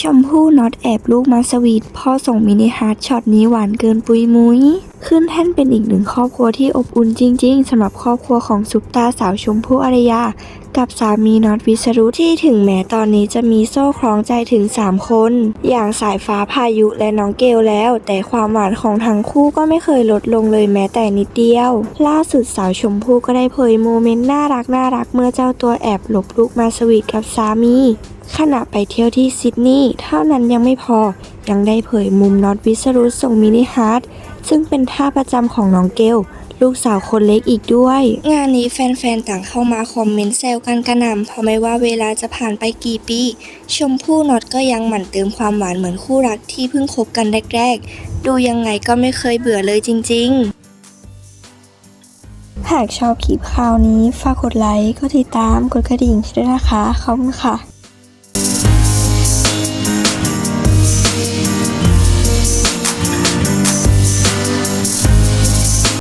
ชมพู่น็อตแอบลูกมาสวีทพ่อส่งมินิฮาร์ดช็อตนี้หวานเกินปุยมุ้ย ขึ้นแท่นเป็นอีกหนึ่งครอบครัวที่อบอุ่นจริง ๆสำหรับครอบครัวของซุปตาสาวชมพู่อารยา กับสามีน็อตวิสรุที่ถึงแม้ตอนนี้จะมีโซ่คล้องใจถึง 3 คน อย่างสายฟ้าพายุและน้องเกลแล้ว แต่ความหวานของทั้งคู่ก็ไม่เคยลดลงเลยแม้แต่นิดเดียว ล่าสุดสาวชมพู่ก็ได้เผยโมเมนต์น่ารักน่ารักเมื่อเจ้าตัวแอบหลบลูกมาสวีทกับสามีขณะไปเที่ยวที่ซิดนีย์เท่านั้นยังไม่พอ ยังได้เผยมุมน็อตวิสรุธส่งมินิฮาร์ดซึ่งเป็นท่าประจำของน้องเกลลูกสาวคนเล็กอีกด้วย งานนี้แฟนๆ ต่างเข้ามาคอมเมนต์แซวกันกระหน่ำเพราะไม่ว่าเวลาจะผ่านไปกี่ปี ชมพู่น็อตก็ยังหมั่นเติมความหวานเหมือนคู่รักที่เพิ่งคบกันแรกๆ ดูยังไงก็ไม่เคยเบื่อเลยจริงๆ หากชอบคลิปข่าวนี้ ฝากกดไลค์ กดติดตาม กดกระดิ่งด้วยนะคะ ขอบคุณค่ะ